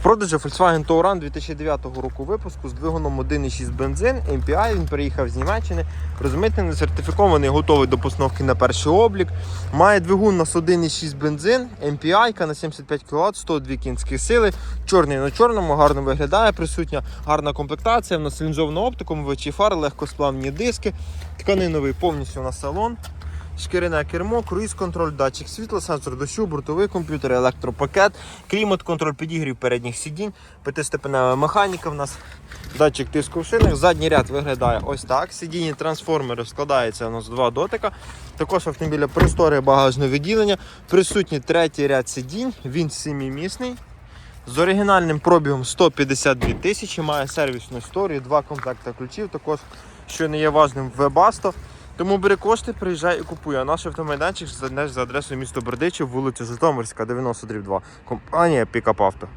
В продажі Volkswagen Touran 2009 року випуску з двигуном 1.6 бензин, MPI, він переїхав з Німеччини. Розумієте, не сертифікований, готовий до постановки на перший облік. Має двигун у нас 1.6 бензин, MPI на 75 кВт, 102 кінські сили. Чорний на чорному, гарно виглядає, присутня гарна комплектація. В нас лінзована оптика, мовичі фари, легкосплавні диски, тканиновий повністю на салон. Шкіряне кермо, круїз-контроль, датчик світла, сенсор дощу, бортовий комп'ютер, електропакет, клімат-контроль підігрів передніх сидінь, п'ятистепенева механіка в нас, датчик тиску в шинах. Задній ряд виглядає ось так. Сидіння трансформери складається у нас два дотика. Також автомобіля просторе багажне відділення. Присутній третій ряд сидінь, він сімімісний. З оригінальним пробігом 152 тисячі, має сервісну історію, два комплекти ключів, також, що не є важним, Webasto. Тому бери кошти, приїжджай і купуй. А наш автомайданчик знайдеш за адресою місто Бердичів, вулиця Житомирська, 90 2. Компанія Пікап Авто.